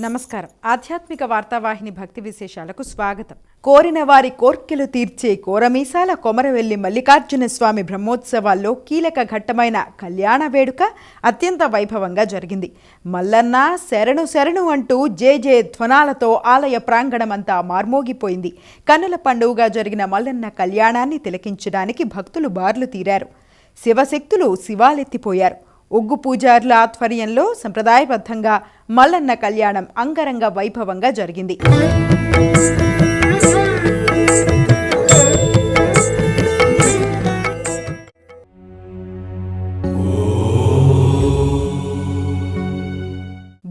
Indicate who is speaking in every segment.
Speaker 1: నమస్కారం. ఆధ్యాత్మిక వార్తావాహిని భక్తి విశేషాలకు స్వాగతం. కోరిన వారి కోర్కెలు తీర్చే కోరమీసాల కొమరవెల్లి మల్లికార్జున స్వామి బ్రహ్మోత్సవాల్లో కీలక ఘట్టమైన కళ్యాణ వేడుక అత్యంత వైభవంగా జరిగింది. మల్లన్న శరణు శరణు అంటూ జే జే ధ్వనాలతో ఆలయ ప్రాంగణమంతా మార్మోగిపోయింది. కన్నుల పండుగగా జరిగిన మల్లన్న కళ్యాణాన్ని తిలకించడానికి భక్తులు బార్లు తీరారు. శివశక్తులు శివాలెత్తిపోయారు. ఒగ్గు పూజారుల ఆధ్వర్యంలో సంప్రదాయబద్ధంగా మల్లన్న కళ్యాణం అంగరంగ వైభవంగా జరిగింది.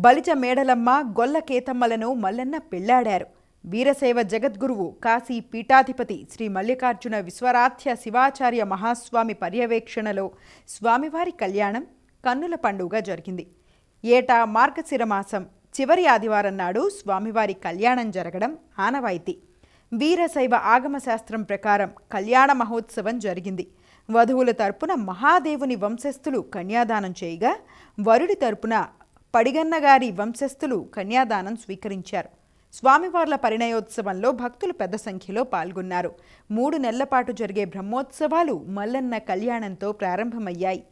Speaker 1: బలిజ మేడలమ్మ గొల్ల కేతమ్మలను మల్లన్న పెళ్ళాడారు. వీరశైవ జగద్గురువు కాశీ పీఠాధిపతి శ్రీ మల్లికార్జున విశ్వరాధ్య శివాచార్య మహాస్వామి పర్యవేక్షణలో స్వామివారి కళ్యాణం కన్నుల పండుగ జరిగింది. ఏటా మార్గశిర మాసం చివరి ఆదివారం నాడు స్వామివారి కళ్యాణం జరగడం ఆనవాయితీ. వీరశైవ ఆగమ శాస్త్రం ప్రకారం కళ్యాణ మహోత్సవం జరిగింది. వధువుల తరపున మహాదేవుని వంశస్థులు కన్యాదానం చేయగా వరుడి తరపున పడిగన్నగారి వంశస్థులు కన్యాదానం స్వీకరించారు. స్వామివార్ల పరిణయోత్సవంలో భక్తులు పెద్ద సంఖ్యలో పాల్గొన్నారు. మూడు నెలల పాటు జరిగే బ్రహ్మోత్సవాలు మల్లన్న కళ్యాణంతో ప్రారంభమయ్యాయి.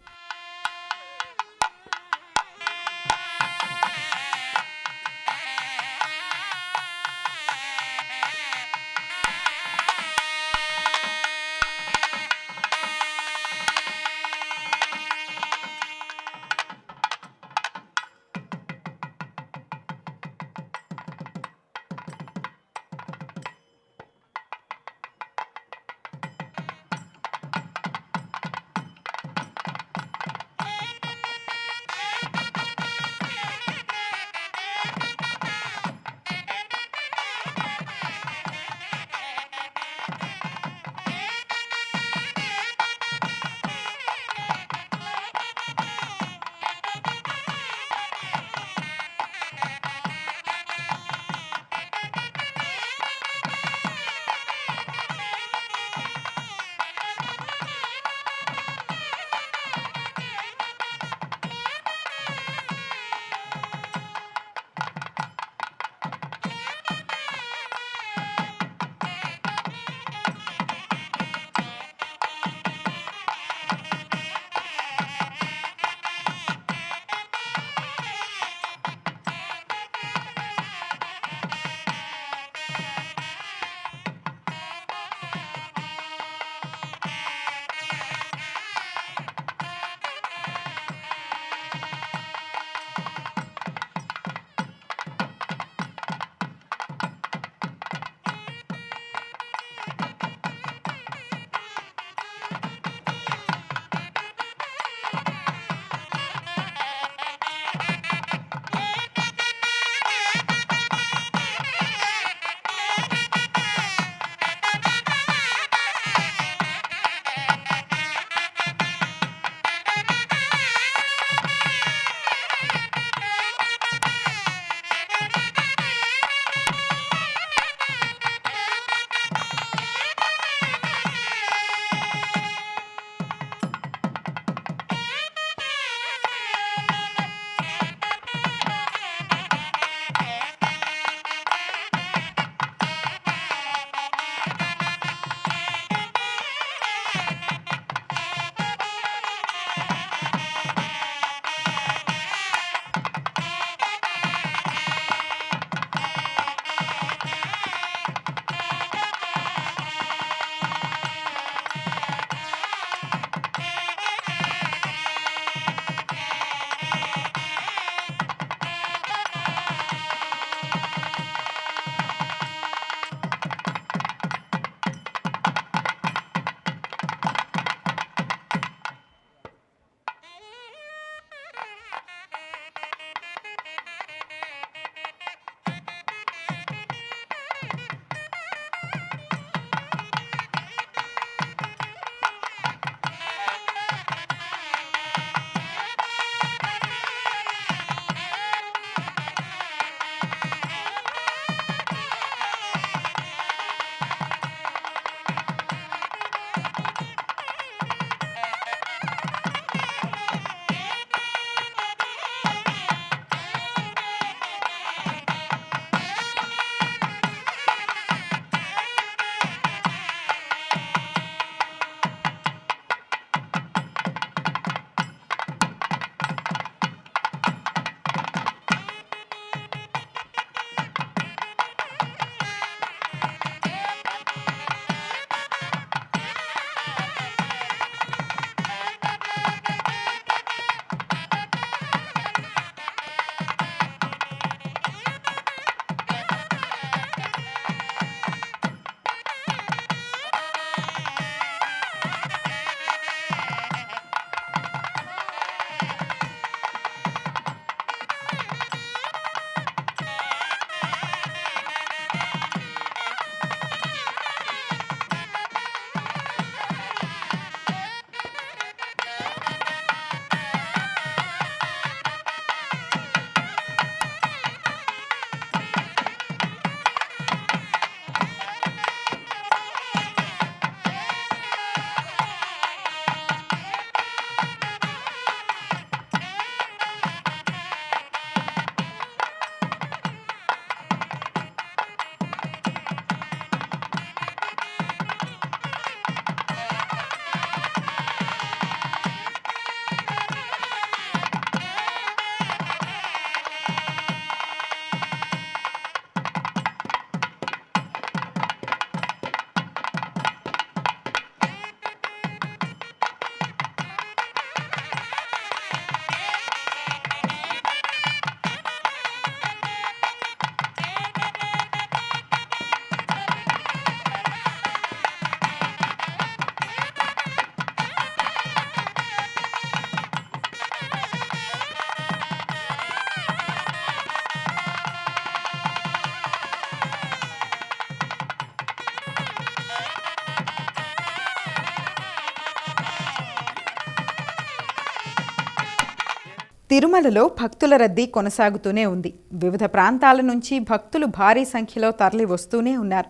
Speaker 1: తిరుమలలో భక్తుల రద్దీ కొనసాగుతూనే ఉంది. వివిధ ప్రాంతాల నుంచి భక్తులు భారీ సంఖ్యలో తరలి వస్తూనే ఉన్నారు.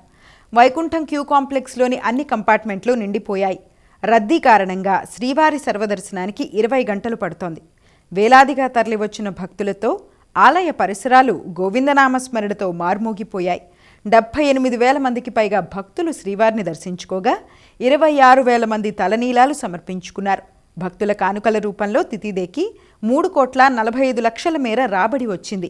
Speaker 1: వైకుంఠం క్యూ కాంప్లెక్స్లోని అన్ని కంపార్ట్మెంట్లు నిండిపోయాయి. రద్దీ కారణంగా శ్రీవారి సర్వదర్శనానికి ఇరవై గంటలు పడుతోంది. వేలాదిగా తరలివచ్చిన భక్తులతో ఆలయ పరిసరాలు గోవిందనామస్మరణతో మార్మోగిపోయాయి. డెబ్బై ఎనిమిది వేల మందికి పైగా భక్తులు శ్రీవారిని దర్శించుకోగా ఇరవై ఆరు వేల మంది తలనీలాలు సమర్పించుకున్నారు. భక్తుల కానుకల రూపంలో తిథిదేకి మూడు కోట్ల నలభై ఐదు లక్షల మేర రాబడి వచ్చింది.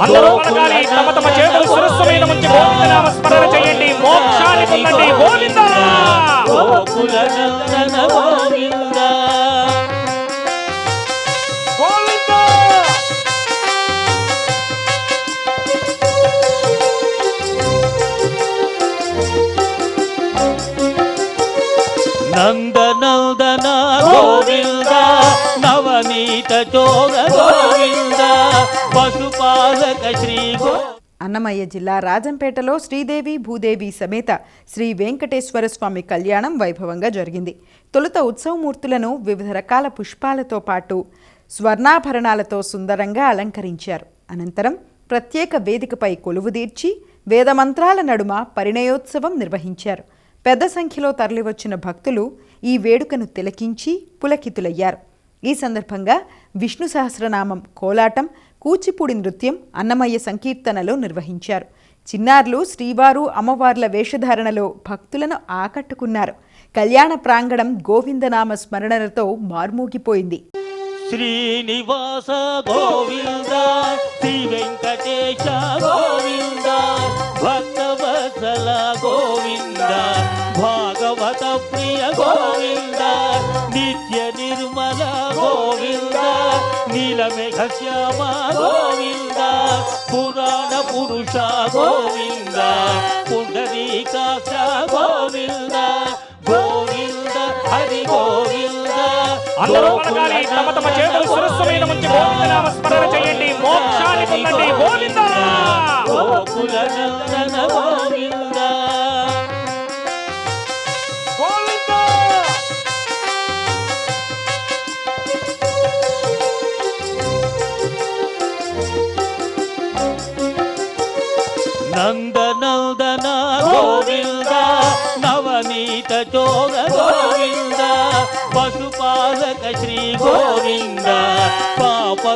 Speaker 2: అందరూ పలకాలి తమ తమ చేతులు మీద
Speaker 1: అన్నమయ్య జిల్లా రాజంపేటలో శ్రీదేవి భూదేవి సమేత శ్రీ వెంకటేశ్వర స్వామి కళ్యాణం వైభవంగా జరిగింది. తొలుత ఉత్సవమూర్తులను వివిధ రకాల పుష్పాలతో పాటు స్వర్ణాభరణాలతో సుందరంగా అలంకరించారు. అనంతరం ప్రత్యేక వేదికపై కొలువుదీర్చి వేదమంత్రాల నడుమ పరిణయోత్సవం నిర్వహించారు. పెద్ద సంఖ్యలో తరలివచ్చిన భక్తులు ఈ వేడుకను తిలకించి పులకితులయ్యారు. ఈ సందర్భంగా విష్ణు సహస్రనామం కోలాటం కూచిపూడి నృత్యం అన్నమయ్య సంకీర్తనలో నిర్వహించారు. చిన్నారులు శ్రీవారు అమ్మవార్ల వేషధారణలో భక్తులను ఆకట్టుకున్నారు. కళ్యాణ ప్రాంగణం గోవిందనామ స్మరణలతో మార్మూగిపోయింది.
Speaker 3: శ్రీనివాస గోవింద శ్రీ వెంకటేశ గోవింద భక్త గోవింద. శ్యామ గోవింద పురాణ పురుష గోవింద పుండరీకాక్ష గోవింద గోవింద హరి గోవింద.
Speaker 2: అందరూ పలకాలి తమ తమ చేతులు శిరస్సు మీద ఉంచి గోవిందనామ స్మరణ చేయండి. మోక్షాన్ని పొందండి. గోవింద!
Speaker 3: గోకుల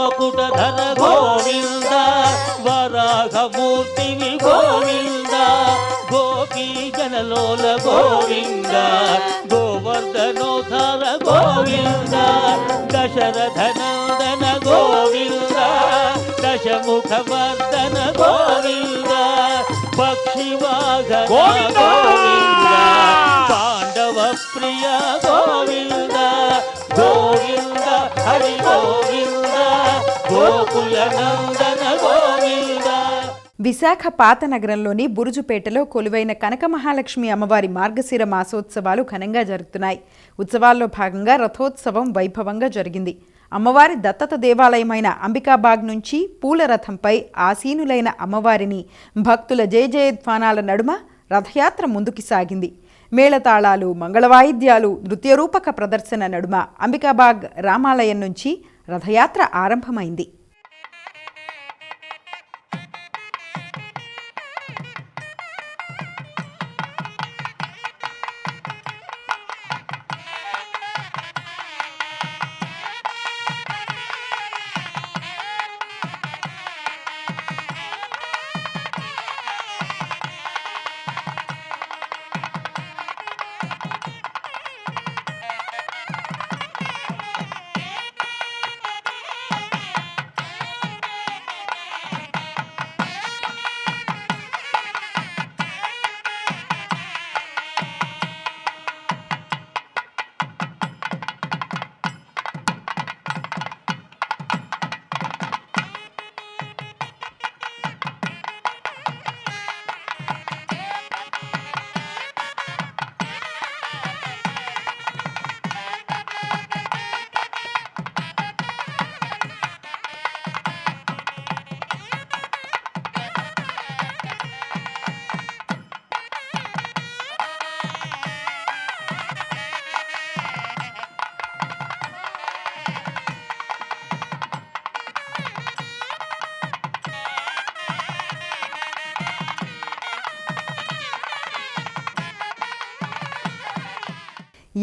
Speaker 3: వజ్రమకుట ధర గోవింద వరాహమూర్తివి గోవింద గోపీ జనలోల గోవింద గోవర్ధనోధర గోవింద దశరథ నందన గోవింద దశముఖ వర్ధన గోవింద పక్షివాహన
Speaker 2: గోవింద!
Speaker 1: విశాఖ పాత నగరంలోని బురుజుపేటలో కొలువైన కనక మహాలక్ష్మి అమ్మవారి మార్గశిర మాసోత్సవాలు ఘనంగా జరుగుతున్నాయి. ఉత్సవాల్లో భాగంగా రథోత్సవం వైభవంగా జరిగింది. అమ్మవారి దత్తత దేవాలయమైన అంబికాబాగ్ నుంచి పూల రథంపై ఆసీనులైన అమ్మవారిని భక్తుల జయజయధ్వానాల నడుమ రథయాత్ర ముందుకు సాగింది. మేళతాళాలు మంగళవాయిద్యాలు నృత్యరూపక ప్రదర్శన నడుమ అంబికాబాగ్ రామాలయం నుంచి రథయాత్ర ఆరంభమైంది.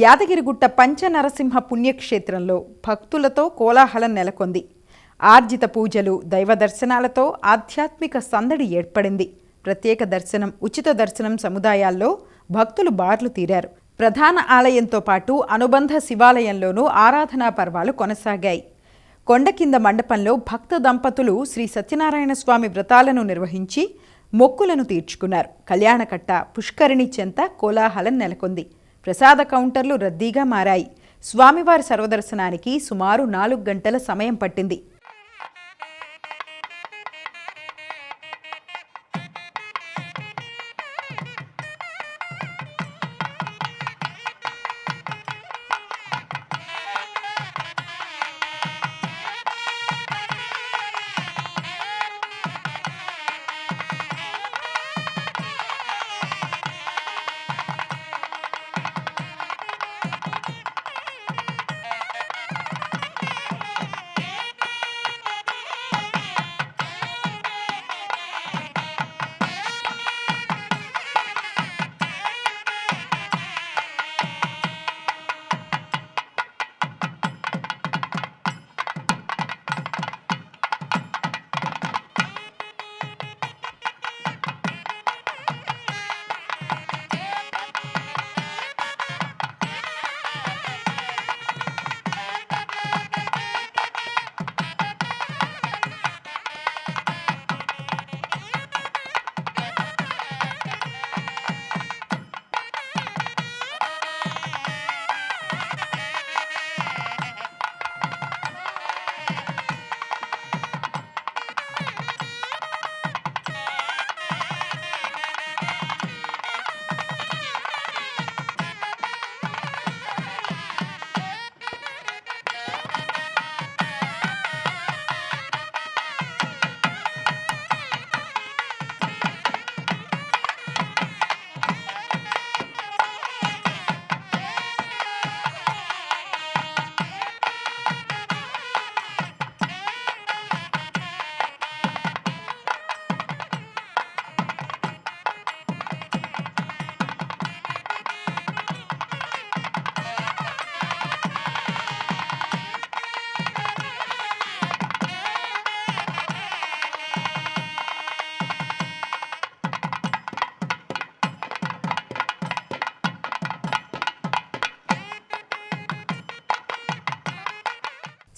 Speaker 1: యాదగిరిగుట్ట పంచనరసింహ పుణ్యక్షేత్రంలో భక్తులతో కోలాహలం నెలకొంది. ఆర్జిత పూజలు దైవ దర్శనాలతో ఆధ్యాత్మిక సందడి ఏర్పడింది. ప్రత్యేక దర్శనం ఉచిత దర్శనం సముదాయాల్లో భక్తులు బార్లు తీరారు. ప్రధాన ఆలయంతో పాటు అనుబంధ శివాలయంలోనూ ఆరాధనా పర్వాలు కొనసాగాయి. కొండ కింద మండపంలో భక్త దంపతులు శ్రీ సత్యనారాయణ స్వామి వ్రతాలను నిర్వహించి మొక్కులను తీర్చుకున్నారు. కళ్యాణకట్ట పుష్కరిణి చెంత కోలాహలం నెలకొంది. ప్రసాద కౌంటర్లు రద్దీగా మారాయి. స్వామివారి సర్వదర్శనానికి సుమారు నాలుగు గంటల సమయం పట్టింది.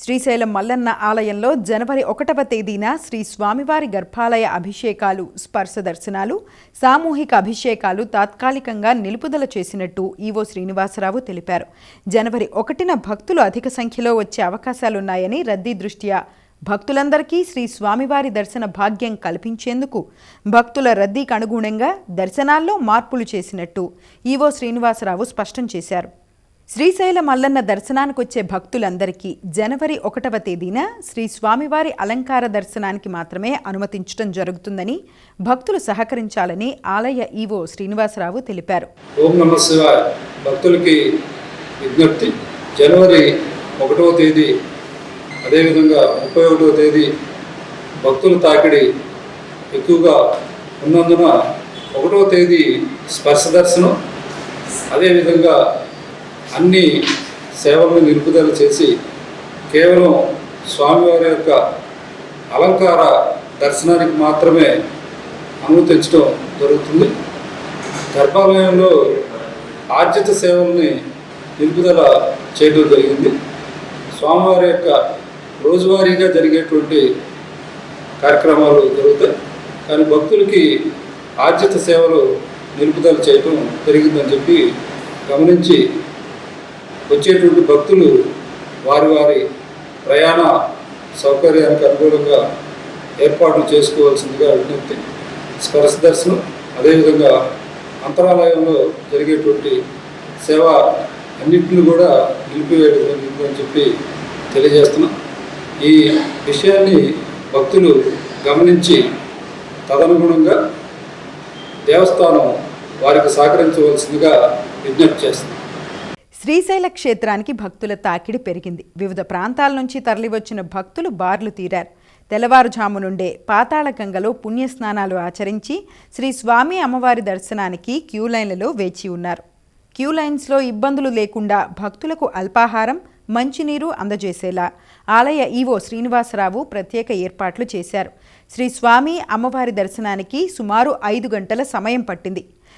Speaker 1: శ్రీశైలం మల్లన్న ఆలయంలో జనవరి ఒకటవ తేదీన శ్రీ స్వామివారి గర్భాలయ అభిషేకాలు స్పర్శ దర్శనాలు సామూహిక అభిషేకాలు తాత్కాలికంగా నిలుపుదల చేసినట్టు ఈవో శ్రీనివాసరావు తెలిపారు. జనవరి ఒకటిన భక్తులు అధిక సంఖ్యలో వచ్చే అవకాశాలున్నాయని రద్దీ దృష్ట్యా భక్తులందరికీ శ్రీ స్వామివారి దర్శన భాగ్యం కల్పించేందుకు భక్తుల రద్దీకి అనుగుణంగా దర్శనాల్లో మార్పులు చేసినట్టు ఈవో శ్రీనివాసరావు స్పష్టం చేశారు. శ్రీశైల మల్లన్న దర్శనానికి వచ్చే భక్తులందరికీ జనవరి ఒకటవ తేదీన శ్రీ స్వామివారి అలంకార దర్శనానికి మాత్రమే అనుమతించడం జరుగుతుందని భక్తులు సహకరించాలని ఆలయ ఈవో శ్రీనివాసరావు తెలిపారు.
Speaker 4: ఓం నమ శివాయ. భక్తులకి విజ్ఞప్తి. జనవరి ఒకటవ తేదీ అదేవిధంగా ముప్పై ఒకటవ తేదీ భక్తుల తాకిడి ఎక్కువగా ఉన్నందున ఒకటవ తేదీ స్పర్శ దర్శనం అదేవిధంగా అన్ని సేవలను నిలుపుదల చేసి కేవలం స్వామివారి యొక్క అలంకార దర్శనానికి మాత్రమే అనుమతించడం జరుగుతుంది. గర్భాలయంలో ఆర్జిత సేవల్ని నిలుపుదల చేయడం జరిగింది. స్వామివారి యొక్క రోజువారీగా జరిగేటువంటి కార్యక్రమాలు జరుగుతాయి. కానీ భక్తులకి ఆర్జిత సేవలు నిలుపుదల చేయటం జరిగిందని చెప్పి గమనించి వచ్చేటువంటి భక్తులు వారి వారి ప్రయాణ సౌకర్యానికి అనుగుణంగా ఏర్పాట్లు చేసుకోవాల్సిందిగా విజ్ఞప్తి స్పర్శ దర్శనం అదేవిధంగా అంతరాలయంలో జరిగేటువంటి సేవ అన్నింటిని కూడా నిలిపివేయడం అని చెప్పి తెలియజేస్తున్నాం. ఈ విషయాన్ని భక్తులు గమనించి తదనుగుణంగా దేవస్థానం వారికి సహకరించవలసిందిగా విజ్ఞప్తి చేస్తున్నాం.
Speaker 1: శ్రీశైల క్షేత్రానికి భక్తుల తాకిడి పెరిగింది. వివిధ ప్రాంతాల నుంచి తరలివచ్చిన భక్తులు బార్లు తీరారు. తెల్లవారుజాము నుండే పాతాళగంగలో పుణ్యస్నానాలు ఆచరించి శ్రీ స్వామి అమ్మవారి దర్శనానికి క్యూ లైన్లలో వేచి ఉన్నారు. క్యూ లైన్స్లో ఇబ్బందులు లేకుండా భక్తులకు అల్పాహారం మంచినీరు అందజేసేలా ఆలయ ఈవో శ్రీనివాసరావు ప్రత్యేక ఏర్పాట్లు చేశారు. శ్రీ స్వామి అమ్మవారి దర్శనానికి సుమారు ఐదు గంటల సమయం పట్టింది.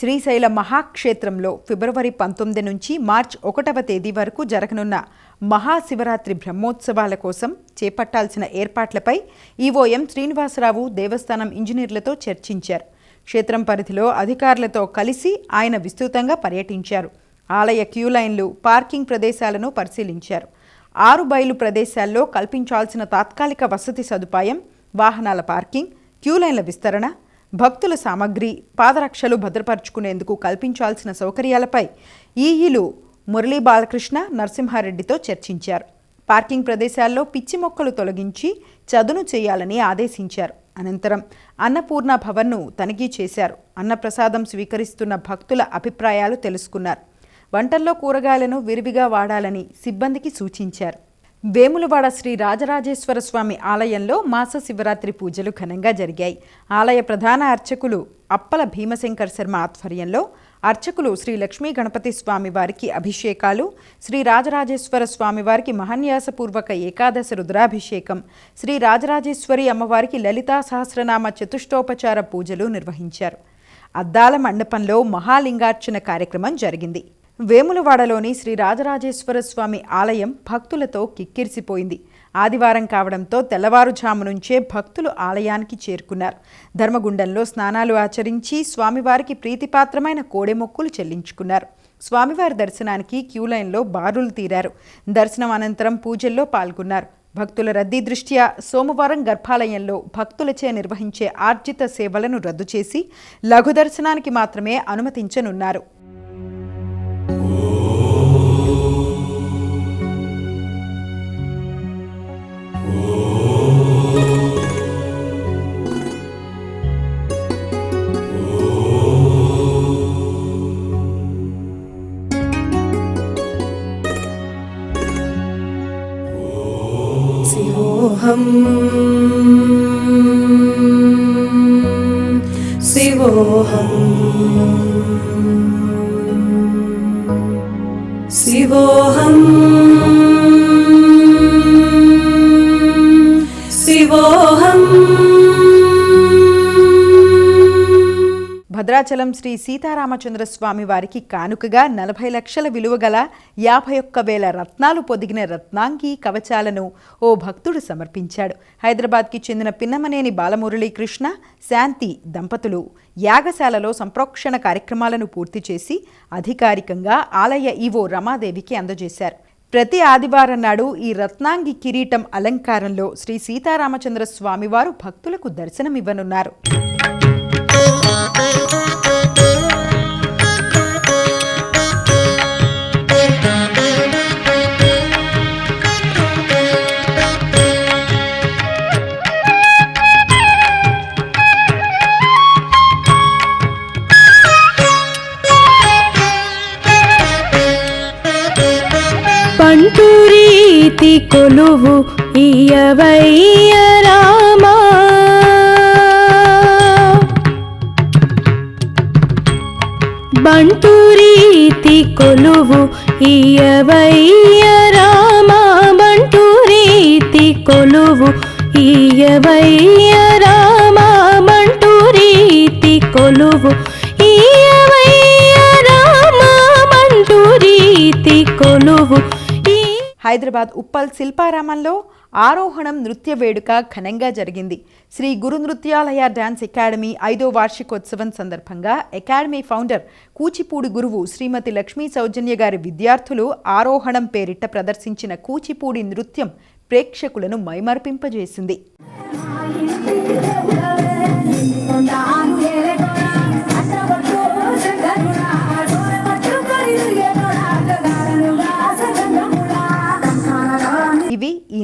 Speaker 1: శ్రీశైల మహాక్షేత్రంలో ఫిబ్రవరి పంతొమ్మిది నుంచి మార్చ్ ఒకటవ తేదీ వరకు జరగనున్న మహాశివరాత్రి బ్రహ్మోత్సవాల కోసం చేపట్టాల్సిన ఏర్పాట్లపై ఈవోఎం శ్రీనివాసరావు దేవస్థానం ఇంజనీర్లతో చర్చించారు. క్షేత్రం పరిధిలో అధికారులతో కలిసి ఆయన విస్తృతంగా పర్యటించారు. ఆలయ క్యూ లైన్లు పార్కింగ్ ప్రదేశాలను పరిశీలించారు. ఆరు బయలు ప్రదేశాల్లో కల్పించాల్సిన తాత్కాలిక వసతి సదుపాయం వాహనాల పార్కింగ్ క్యూ లైన్ల విస్తరణ భక్తుల సామగ్రి పాదరక్షలు భద్రపరుచుకునేందుకు కల్పించాల్సిన సౌకర్యాలపై ఈఈలు మురళీ బాలకృష్ణ నరసింహారెడ్డితో చర్చించారు. పార్కింగ్ ప్రదేశాల్లో పిచ్చి మొక్కలు తొలగించి చదును చేయాలని ఆదేశించారు. అనంతరం అన్నపూర్ణ భవన్ను తనిఖీ చేశారు. అన్నప్రసాదం స్వీకరిస్తున్న భక్తుల అభిప్రాయాలు తెలుసుకున్నారు. వంటల్లో కూరగాయలను విరివిగా వాడాలని సిబ్బందికి సూచించారు. వేములవాడ శ్రీ రాజరాజేశ్వర స్వామి ఆలయంలో మాస శివరాత్రి పూజలు ఘనంగా జరిగాయి. ఆలయ ప్రధాన అర్చకులు అప్పల భీమశంకర్ శర్మ ఆధ్వర్యంలో అర్చకులు శ్రీ లక్ష్మీ గణపతి స్వామి వారికి అభిషేకాలు శ్రీ రాజరాజేశ్వర స్వామి వారికి మహాన్యాసపూర్వక ఏకాదశ రుద్రాభిషేకం శ్రీ రాజరాజేశ్వరి అమ్మవారికి లలితా సహస్రనామ చతుష్టోపచార పూజలు నిర్వహించారు. అద్దాల మండపంలో మహాలింగార్చన కార్యక్రమం జరిగింది. వేములవాడలోని శ్రీ రాజరాజేశ్వర స్వామి ఆలయం భక్తులతో కిక్కిరిసిపోయింది. ఆదివారం కావడంతో తెల్లవారుజాము నుంచే భక్తులు ఆలయానికి చేరుకున్నారు. ధర్మగుండంలో స్నానాలు ఆచరించి స్వామివారికి ప్రీతిపాత్రమైన కోడెమొక్కులు చెల్లించుకున్నారు. స్వామివారి దర్శనానికి క్యూ లైన్లో బారులు తీరారు. దర్శనం అనంతరం పూజల్లో పాల్గొన్నారు. భక్తుల రద్దీ దృష్ట్యా సోమవారం గర్భాలయంలో భక్తులచే నిర్వహించే ఆర్జిత సేవలను రద్దు చేసి లఘు దర్శనానికి మాత్రమే అనుమతించనున్నారు. భద్రాచలం శ్రీ సీతారామచంద్ర స్వామి వారికి కానుకగా నలభై లక్షల విలువ గల యాభై ఒక్క వేల రత్నాలు పొదిగిన రత్నాంగి కవచాలను ఓ భక్తుడు సమర్పించాడు. హైదరాబాద్కి చెందిన పిన్నమనేని బాలమురళీకృష్ణ శాంతి దంపతులు యాగశాలలో సంప్రోక్షణ కార్యక్రమాలను పూర్తి చేసి అధికారికంగా ఆలయ ఈవో రమాదేవికి అందజేశారు. ప్రతి ఆదివారం నాడు ఈ రత్నాంగి కిరీటం అలంకారంలో శ్రీ సీతారామచంద్ర స్వామివారు భక్తులకు దర్శనమివ్వనున్నారు.
Speaker 5: అంటూ రీతి కొలువు ఇయవయ్య రామా. బంటురీతి కొలువు ఇయవయ్య రామా. బంటురీతి కొలువు ఇయవయ్య రామా. బంటురీతి కొలువు
Speaker 1: హైదరాబాద్ ఉప్పల్ శిల్పారామంలో ఆరోహణం నృత్య వేడుక ఘనంగా జరిగింది. శ్రీ గురు నృత్యాలయ డాన్స్ అకాడమీ ఐదో వార్షికోత్సవం సందర్భంగా అకాడమీ ఫౌండర్ కూచిపూడి గురువు శ్రీమతి లక్ష్మీ సౌజన్య గారి విద్యార్థులు ఆరోహణం పేరిట ప్రదర్శించిన కూచిపూడి నృత్యం ప్రేక్షకులను మైమర్పింపజేసింది.